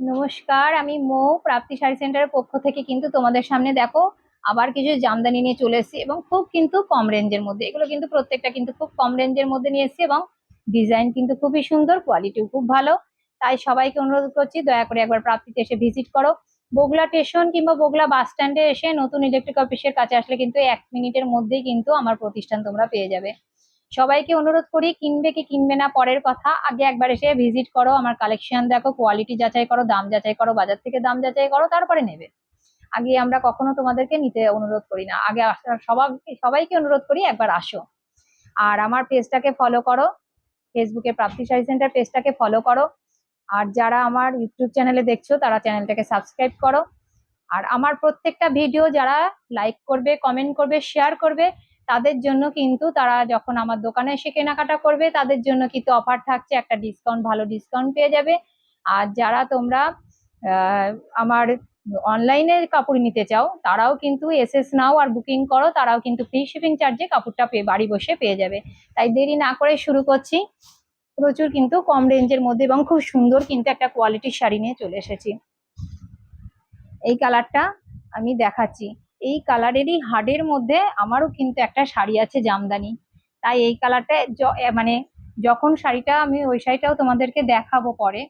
নমস্কার, আমি মৌ, প্রাপ্তি শাড়ি সেন্টারের পক্ষ থেকে কিন্তু তোমাদের সামনে দেখো, আবার কিছু জামদানি নিয়ে চলে এসেছি এবং খুব কিন্তু কম রেঞ্জের মধ্যে। এগুলো কিন্তু প্রত্যেকটা কিন্তু খুব কম রেঞ্জের মধ্যে নিয়ে এসেছি এবং ডিজাইন কিন্তু খুবই সুন্দর কোয়ালিটিও খুব ভালো। তাই সবাইকে অনুরোধ করছি, দয়া করে একবার প্রাপ্তিতে এসে ভিজিট করো। বগলা স্টেশন কিংবা বগলা বাস স্ট্যান্ডে এসে নতুন ইলেকট্রিক অফিসের কাছে আসলে কিন্তু এক মিনিটের মধ্যেই কিন্তু আমার প্রতিষ্ঠান তোমরা পেয়ে যাবে। সবাইকে অনুরোধ করি, কিনবে কি কিনবে না পরের কথা। আগে একবার এসে ভিজিট করো, আমার কালেকশন দেখো কোয়ালিটি যাচাই করো, দাম যাচাই করো, বাজার থেকে দাম যাচাই করো, তারপরে নেবে। আগে আমরা কখনো তোমাদেরকে নিতে অনুরোধ করি না। আগে সবাই, সবাইকে অনুরোধ করি একবার আসো। আর আমার পেজটাকে ফলো করো। ফেসবুকে প্রাপ্তি শাড়ি সেন্টার পেজটাকে ফলো করো। আর যারা আমার ইউটিউব চ্যানেলে দেখছ, তারা চ্যানেলটাকে সাবস্ক্রাইব করো। আর আমার প্রত্যেকটা ভিডিও যারা লাইক করবে কমেন্ট করবে শেয়ার করবে তাদের জন্য কিন্তু তারা যখন আমার দোকানে এসে কেনাকাটা করবে, তাদের জন্য কিন্তু অফার থাকছে একটা ডিসকাউন্ট ভালো ডিসকাউন্ট পেয়ে যাবে। আর যারা তোমরা আমার অনলাইনে কাপড় নিতে চাও, তারাও কিন্তু এসএস নাও আর বুকিং করো, তারাও কিন্তু ফ্রি শিপিং চার্জে কাপড়টা পেয়ে, বাড়ি বসে পেয়ে যাবে। তাই দেরি না করে শুরু করছি। প্রচুর কিন্তু কম রেঞ্জের মধ্যে এবং খুব সুন্দর কিন্তু একটা কোয়ালিটির শাড়ি নিয়ে চলে এসেছি। এই কালারটা আমি দেখাচ্ছি। এই কালারেরই হার্ডের মধ্যে আমারও কিন্তু একটা শাড়ি আছে জামদানি। তাই এই কালারটা মানে যখন শাড়িটা আমি ওই শাড়িটাও তোমাদেরকে দেখাবো পরে,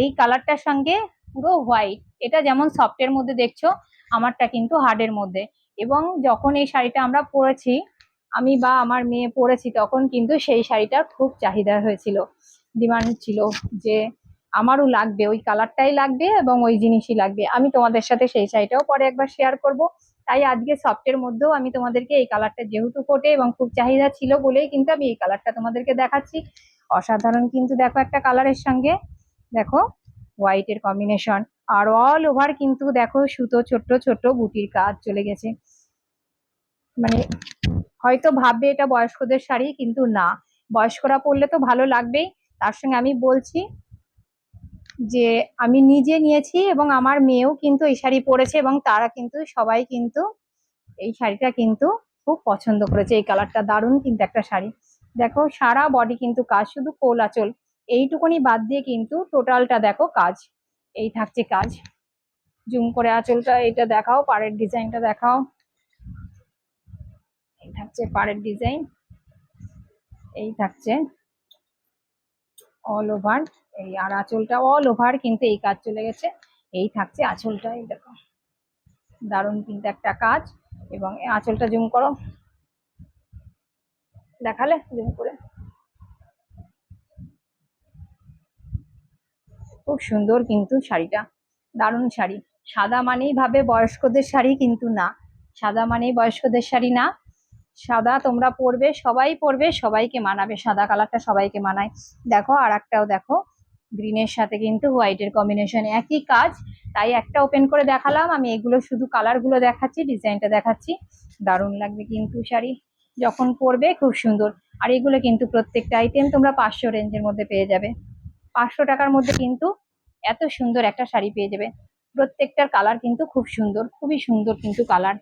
এই কালারটার সঙ্গে পুরো হোয়াইট এটা যেমন সফটের মধ্যে দেখছ, আমারটা কিন্তু হার্ডের মধ্যে। এবং যখন এই শাড়িটা আমরা পরেছি, আমি বা আমার মেয়ে পরেছি, তখন কিন্তু সেই শাড়িটার খুব চাহিদা হয়েছিল। ডিমান্ড ছিল যে আমারও লাগবে, ওই কালারটাই লাগবে এবং ওই জিনিসই লাগবে। আমি তোমাদের সাথে সেই শাড়িটাও পরে একবার শেয়ার করব। তাই আজকে সফটের মধ্যেও আমি তোমাদেরকে এই কালারটা যেহেতু ফোটে এবং খুব চাহিদা ছিল বলেই কিন্তু আমি এই কালারটা তোমাদেরকে দেখাচ্ছি। অসাধারণ কিন্তু দেখো একটা কালারের সঙ্গে। দেখো হোয়াইটের কম্বিনেশন আর অল ওভার কিন্তু দেখো সুতো ছোট্ট ছোট্ট বুটির কাজ চলে গেছে। মানে হয়তো ভাববে এটা বয়স্কদের শাড়ি কিন্তু না। বয়স্করা পরলে তো ভালো লাগবেই। তার সঙ্গে আমি বলছি যে আমি নিজে নিয়েছি এবং আমার মেয়েও কিন্তু এই শাড়ি পরেছে এবং তারা কিন্তু, সবাই কিন্তু এই শাড়িটা কিন্তু খুব পছন্দ করেছে। এই কালারটা দারুণ কিন্তু একটা শাড়ি। দেখো, সারা বডি কিন্তু কাজ, শুধু কোল আঁচল। এইটুকুনি বাদ দিয়ে কিন্তু টোটালটা দেখো কাজ। এই থাকছে কাজ। জুম করে আঁচলটা, এটা দেখাও, পাড়ের ডিজাইনটা দেখাও। এই থাকছে পাড়ের ডিজাইন। এই থাকছে অল ওভার এই আর আঁচলটা অল ওভার কিন্তু এই কাজ চলে গেছে। এই থাকছে আঁচলটা, এই দেখো। দারুণ কিন্তু একটা কাজ। এবং আঁচলটা জুম করো। দেখালে জুম করে। খুব সুন্দর কিন্তু শাড়িটা। দারুণ শাড়ি। সাদা মানেই ভাবে বয়স্কদের শাড়ি কিন্তু না। সাদা মানেই বয়স্কদের শাড়ি না। সাদা তোমরা পরবে, সবাই পরবে, সবাইকে মানাবে। সাদা কালারটা সবাইকে মানায়। দেখো আর একটাও দেখো। গ্রিনের সাথে কিন্তু হোয়াইটের কম্বিনেশন একই কাজ। তাই একটা ওপেন করে দেখালাম। আমি এগুলো শুধু কালারগুলো দেখাচ্ছি ডিজাইনটা দেখাচ্ছি। দারুণ লাগবে কিন্তু শাড়ি। যখন পরবে খুব সুন্দর। আর এগুলো কিন্তু প্রত্যেকটা আইটেম তোমরা পাঁচশো রেঞ্জের মধ্যে পেয়ে যাবে। পাঁচশো টাকার মধ্যে কিন্তু এত সুন্দর একটা শাড়ি পেয়ে যাবে। প্রত্যেকটার কালার কিন্তু খুব সুন্দর। খুবই সুন্দর কিন্তু কালার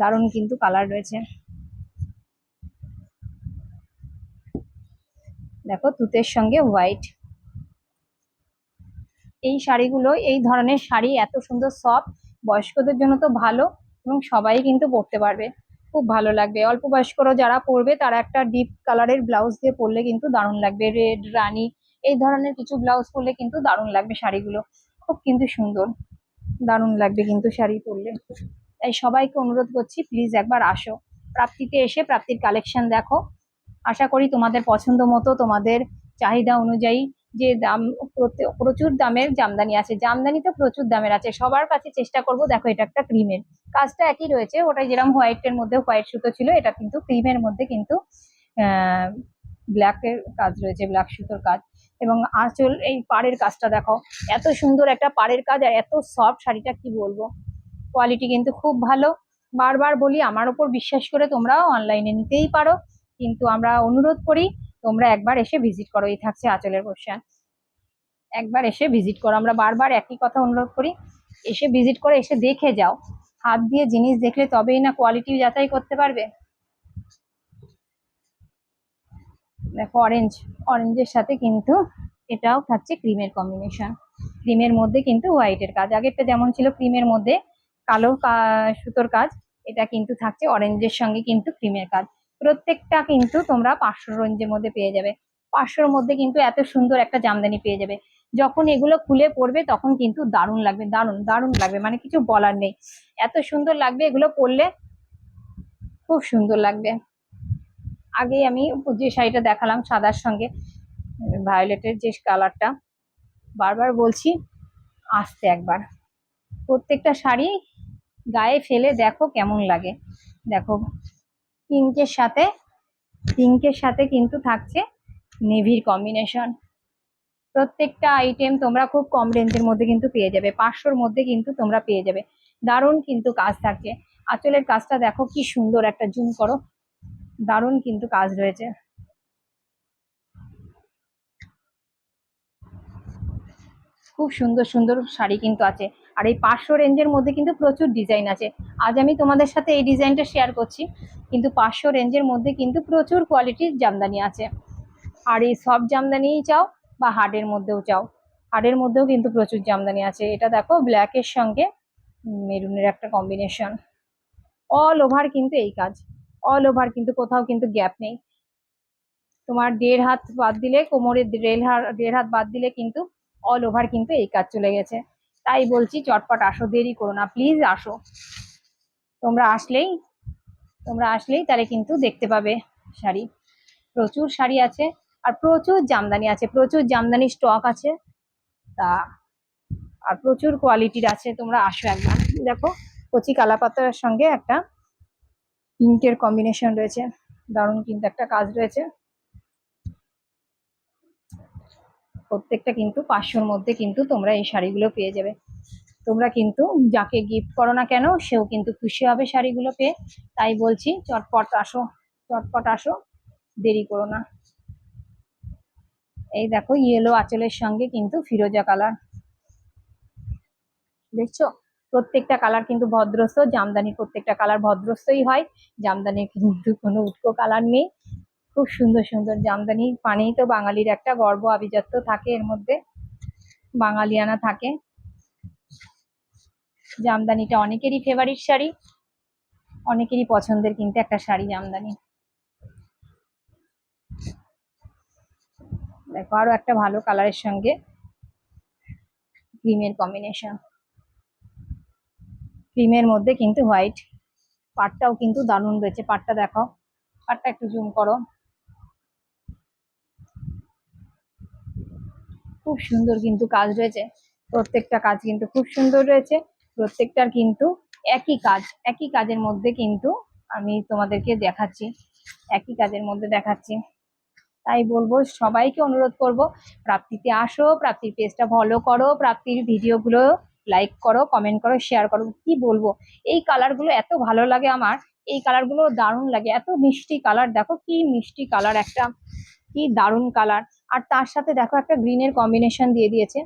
দারুণ কিন্তু কালার রয়েছে। দেখো, তুতের সঙ্গে হোয়াইট এই শাড়িগুলো, এই ধরনের শাড়ি এত সুন্দর সফট বয়স্কদের জন্য তো ভালো এবং সবাই কিন্তু পরতে পারবে। খুব ভালো লাগবে। অল্প বয়স্করা যারা পরবে, তারা একটা ডিপ কালারের ব্লাউজ দিয়ে পরলে কিন্তু দারুণ লাগবে। রেড রানী, এই ধরনের কিছু ব্লাউজ পরলে কিন্তু দারুণ লাগবে শাড়িগুলো। খুব কিন্তু সুন্দর। দারুণ লাগবে কিন্তু শাড়ি পরলে। তাই সবাইকে অনুরোধ করছি প্লিজ একবার আসো। প্রাপ্তিতে এসে প্রাপ্তির কালেকশন দেখো। আশা করি তোমাদের পছন্দ মতো তোমাদের চাহিদা অনুযায়ী যে দাম প্রচুর দামের জামদানি আছে। জামদানি তো প্রচুর দামের আছে। সবার কাছে চেষ্টা করব, দেখো এটা একটা ক্রিমের। কাজটা একই রয়েছে ওটা যেরকম হোয়াইটের মধ্যে হোয়াইট সুতো ছিল, এটা কিন্তু ক্রিমের মধ্যে কিন্তু ব্ল্যাকের কাজ রয়েছে ব্ল্যাক সুতোর কাজ। এবং আঁচল এই পাড়ের কাজটা দেখো, এত সুন্দর একটা পাড়ের কাজ আর এত সফট শাড়িটা, কি বলব? কোয়ালিটি কিন্তু খুব ভালো। বারবার বলি, আমার ওপর বিশ্বাস করে তোমরা অনলাইনে নিতেই পারো। কিন্তু আমরা অনুরোধ করি তোমরা একবার এসে ভিজিট করো, এই থাকছে আঁচলের পোর্শন একবার এসে ভিজিট করো, আমরা বারবার একই কথা অনুরোধ করি, এসে ভিজিট করে এসে দেখে যাও। হাত দিয়ে জিনিস দেখলে তবেই না কোয়ালিটি যাচাই করতে পারবে? দেখো অরেঞ্জ অরেঞ্জের সাথে কিন্তু এটাও থাকছে ক্রিমের কম্বিনেশন ক্রিমের মধ্যে কিন্তু হোয়াইটের কাজ। আগেরটা যেমন ছিল ক্রিমের মধ্যে কালো সুতোর কাজ, এটা কিন্তু থাকছে অরেঞ্জের সঙ্গে কিন্তু ক্রিমের কাজ। প্রত্যেকটা কিন্তু তোমরা পাঁচশো রেঞ্জের মধ্যে পেয়ে যাবে। পাঁচশোর মধ্যে কিন্তু এত সুন্দর একটা জামদানি পেয়ে যাবে। যখন এগুলো খুলে পড়বে তখন কিন্তু দারুণ লাগবে, দারুণ দারুণ লাগবে মানে কিছু বলার নেই। এত সুন্দর লাগবে এগুলো পরলে, খুব সুন্দর লাগবে। আগে আমি যে শাড়িটা দেখালাম সাদার সঙ্গে, ভায়োলেটের যে কালারটা, বারবার বলছি, আসতে একবার। প্রত্যেকটা শাড়ি গায়ে ফেলে দেখো কেমন লাগে। দেখো পিঙ্কের সাথে পিঙ্কের সাথে কিন্তু থাকছে নেভির কম্বিনেশন প্রত্যেকটা আইটেম তোমরা খুব কম রেঞ্জের মধ্যে কিন্তু পেয়ে যাবে, পাঁচশোর মধ্যে কিন্তু তোমরা পেয়ে যাবে। দারুণ কিন্তু কাজ থাকছে। আঁচলের কাজটা দেখো কি সুন্দর একটা জুম করো। দারুণ কিন্তু কাজ রয়েছে। খুব সুন্দর সুন্দর শাড়ি কিন্তু আছে। আর এই পাঁচশো রেঞ্জের মধ্যে কিন্তু প্রচুর ডিজাইন আছে। আজ আমি তোমাদের সাথে এই ডিজাইনটা শেয়ার করছি, কিন্তু পাঁচশো রেঞ্জের মধ্যে কিন্তু প্রচুর কোয়ালিটির জামদানি আছে। আর এই সব জামদানিই চাও বা হার্ডের মধ্যেও চাও হার্ডের মধ্যেও কিন্তু প্রচুর জামদানি আছে। এটা দেখো ব্ল্যাকের সঙ্গে মেরুনের একটা কম্বিনেশন অল ওভার কিন্তু এই কাজ অল ওভার কিন্তু কোথাও কিন্তু গ্যাপ নেই। তোমার দেড় হাত বাদ দিলে কোমরের দেড় হাত দেড় হাত বাদ দিলে কিন্তু অল ওভার কিন্তু এই কাজ চলে গেছে। তাই বলছি চটপট আসো, দেরি করো না প্লিজ আসো। তোমরা আসলেই তোমরা আসলেই তাহলে কিন্তু দেখতে পাবে শাড়ি। প্রচুর শাড়ি আছে আর প্রচুর জামদানি আছে, প্রচুর জামদানি স্টক আছে। তা, আর প্রচুর কোয়ালিটির আছে, তোমরা আসো একবার। দেখো, কচি কালাপাতার সঙ্গে একটা পিঙ্কের কম্বিনেশন রয়েছে। দারুণ কিন্তু একটা কাজ রয়েছে। প্রত্যেকটা কিন্তু পাঁচশোর মধ্যে কিন্তু তোমরা এই শাড়িগুলো পেয়ে যাবে। তোমরা কিন্তু যাকে গিফট করো না কেন, সেও কিন্তু খুশি হবে শাড়িগুলো পেয়ে। তাই বলছি, চটপট আসো চটপট আসো, দেরি করো না। এই দেখো ইয়েলো আঁচলের সঙ্গে কিন্তু ফিরোজা কালার। দেখছ? প্রত্যেকটা কালার কিন্তু ভদ্রস্থ, জামদানির প্রত্যেকটা কালার ভদ্রস্থই হয়। জামদানির কিন্তু কোনো উৎকো কালার নেই। খুব সুন্দর সুন্দর জামদানি। পানেই তো বাঙালির একটা গর্ব, আভিজাত্য থাকে এর মধ্যে। বাঙালিয়ানা থাকে। জামদানিটা অনেকেরই ফেভারিট শাড়ি, অনেকেরই পছন্দের কিন্তু একটা শাড়ি জামদানি। দেখো, আরও একটা ভালো কালারের সঙ্গে ক্রিমের কম্বিনেশন ক্রিমের মধ্যে কিন্তু হোয়াইট পাটটাও কিন্তু দারুণ রয়েছে, পাটটা দেখাও। পাটটা একটু জুম করো। খুব সুন্দর কিন্তু কাজ রয়েছে। প্রত্যেকটা কাজ কিন্তু খুব সুন্দর রয়েছে। প্রত্যেকটার কিন্তু একই কাজ, একই কাজের মধ্যে কিন্তু আমি তোমাদেরকে দেখাচ্ছি। একই কাজের মধ্যে দেখাচ্ছি। তাই বলব, সবাইকে অনুরোধ করব, প্রাপ্তিতে আসো, প্রাপ্তির পেজটা ফলো করো, প্রাপ্তির ভিডিওগুলো লাইক করো কমেন্ট করো শেয়ার করো। কি বলব? এই কালারগুলো এত ভালো লাগে আমার। এই কালারগুলো দারুণ লাগে। এত মিষ্টি কালার দেখো কি মিষ্টি কালার একটা, কি দারুণ কালার আর তার সাথে দেখো একটা গ্রিনের কম্বিনেশন দিয়ে দিয়েছে।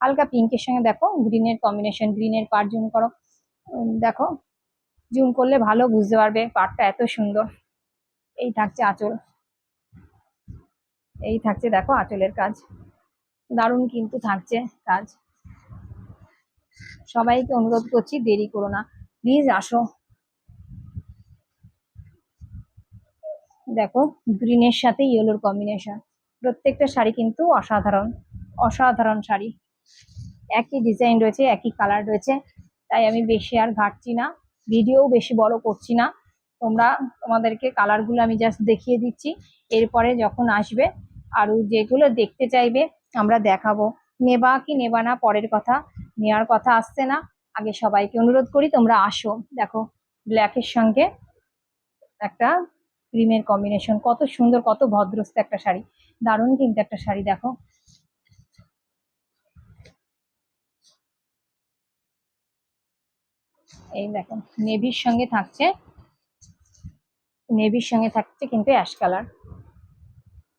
হালকা পিঙ্কের সঙ্গে দেখো, গ্রিনের কম্বিনেশন গ্রিনের পার জুম করো। দেখো জুম করলে ভালো বুঝতে পারবে পাটটা এত সুন্দর। এই থাকছে আঁচল। এই থাকছে দেখো আঁচলের কাজ। দারুণ কিন্তু থাকছে কাজ। সবাইকে অনুরোধ করছি, দেরি করো না। প্লিজ আসো। দেখো গ্রিনের সাথে ইয়েলোর কম্বিনেশন প্রত্যেকটা শাড়ি কিন্তু অসাধারণ অসাধারণ শাড়ি। একই ডিজাইন রয়েছে, একই কালার রয়েছে, তাই আমি বেশি আর ঘাটছি না ভিডিও বেশি বড় করছি না। তোমরা তোমাদেরকে কালারগুলো আমি জাস্ট দেখিয়ে দিচ্ছি, এরপরে যখন আসবে, আরও যেগুলো দেখতে চাইবে, আমরা দেখাবো। নেবা কি নেবা না, পরের কথা নেওয়ার কথা আসছে না। আগে সবাইকে অনুরোধ করি, তোমরা আসো। দেখো ব্ল্যাকের সঙ্গে একটা ক্রিমের কম্বিনেশন কত সুন্দর, কত ভদ্রস্ত একটা শাড়ি। দারুণ কিন্তু একটা শাড়ি, দেখো। এই দেখো, নেভির সঙ্গে থাকছে। নেভির সঙ্গে থাকছে কিন্তু অ্যাশ কালার।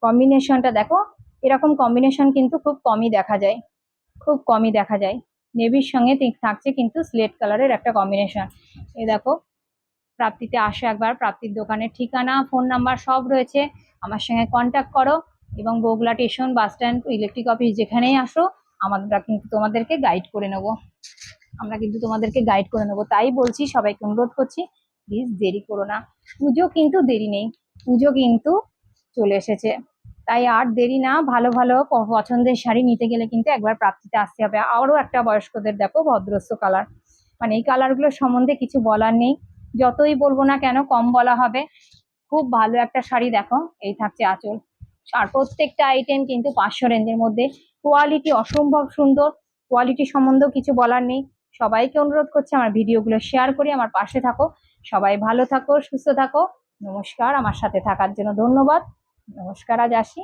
কম্বিনেশনটা দেখো, এরকম কম্বিনেশন কিন্তু খুব কমই দেখা যায়। খুব কমই দেখা যায়। নেভির সঙ্গে থাকছে কিন্তু স্লেট কালারের একটা কম্বিনেশন। এই দেখো, প্রাপ্তিতে আসো একবার, প্রাপ্তির দোকানের ঠিকানা, ফোন নাম্বার সব রয়েছে। আমার সঙ্গে কন্ট্যাক্ট করো। এবং Bagula station bus stand electric office যেখানেই আসো, আমরা কিন্তু তোমাদেরকে গাইড করে নেব। আমরা কিন্তু তোমাদেরকে গাইড করে নেব। তাই বলছি, সবাইকে অনুরোধ করছি প্লিজ দেরি করো না। পুজো কিন্তু দেরি নেই, পুজো কিন্তু চলে এসেছে। তাই আর দেরি না, ভালো ভালো পছন্দের শাড়ি নিতে গেলে কিন্তু একবার প্রাপ্তিতে আসতে হবে। আরও একটা বয়স্কদের দেখো ভদ্রস্ব কালার। মানে এই কালারগুলো সম্বন্ধে কিছু বলার নেই। যতই বলব না কেন, কম বলা হবে। খুব ভালো একটা শাড়ি দেখো, এই থাকছে আঁচল। আর প্রত্যেকটা আইটেম কিন্তু পাঁচশো রেঞ্জের মধ্যে। কোয়ালিটি অসম্ভব সুন্দর। কোয়ালিটি সম্বন্ধেও কিছু বলার নেই। সবাইকে অনুরোধ করছি আমার ভিডিওগুলো শেয়ার করি আমার পাশে থাকো। সবাই ভালো থাকো, সুস্থ থাকো। নমস্কার। আমার সাথে থাকার জন্য ধন্যবাদ। নমস্কার, আজ আসি।